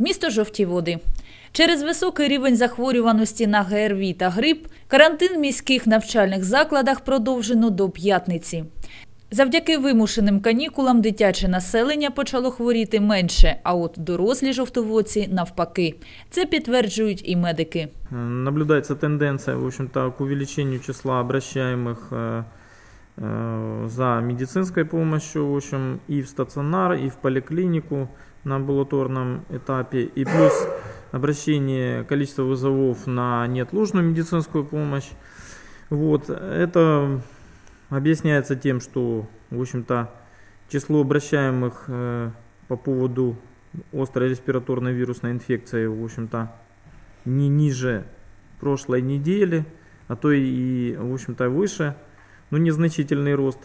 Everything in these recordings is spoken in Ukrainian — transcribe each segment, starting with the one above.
Місто Жовті Води. Через високий рівень захворюваності на ГРВІ та грип карантин в міських навчальних закладах продовжено до п'ятниці. Завдяки вимушеним канікулам дитяче населення почало хворіти менше, а от дорослі жовтоводці навпаки. Це підтверджують і медики. Э, Наблюдается тенденция, в общем-то, к увеличению числа обращаемых э, э, за медицинской помощью, в общем, и в стационар, и в поликлинику на амбулаторном этапе, и плюс обращение, количество вызовов на неотложную медицинскую помощь. Вот, это объясняется тем, что, в общем-то, число обращаемых э, по поводу острой респираторной вирусной инфекции, в общем-то, не ниже прошлой недели, а то и, в общем-то, выше, но незначительный рост.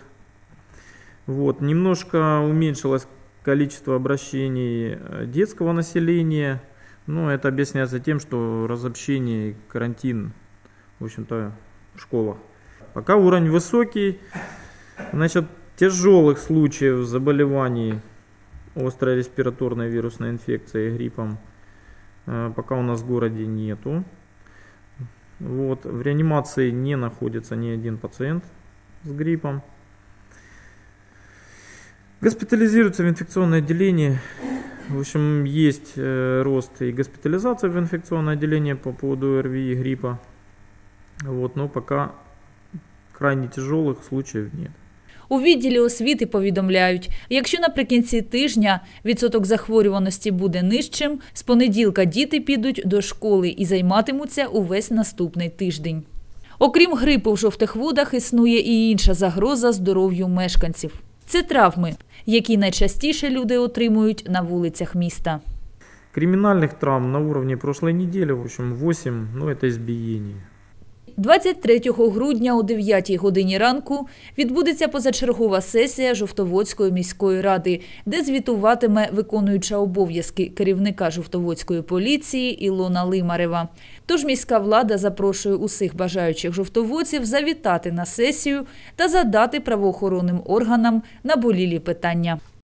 Вот, немножко уменьшилось количество обращений э, детского населения, но это объясняется тем, что разобщение и карантин, в общем-то, в школах. Пока уровень высокий, значит, тяжелых случаев заболеваний острой респираторной вирусной инфекцией гриппом Э, пока у нас в городе нету. Вот. В реанимации не находится ни один пациент с гриппом. Госпитализируется в инфекционное отделение. В общем, есть э, рост и госпитализация в инфекционное отделение по поводу РВИ и гриппа. Вот, но пока крайне тяжелых случаев нет. У відділі освіти повідомляють, якщо наприкінці тижня відсоток захворюваності буде нижчим, з понеділка діти підуть до школи і займатимуться увесь наступний тиждень. Окрім грипу в жовтих водах, існує і інша загроза здоров'ю мешканців. Це травми, які найчастіше люди отримують на вулицях міста. Кримінальних травм на уровні прошлой недели, в общем, 8, ну это избиение. 23 грудня о 9 годині ранку відбудеться позачергова сесія Жовтоводської міської ради, де звітуватиме виконуюча обов'язки керівника Жовтоводської поліції Ілона Лимарева. Тож міська влада запрошує усіх бажаючих жовтоводців завітати на сесію та задати правоохоронним органам наболілі питання.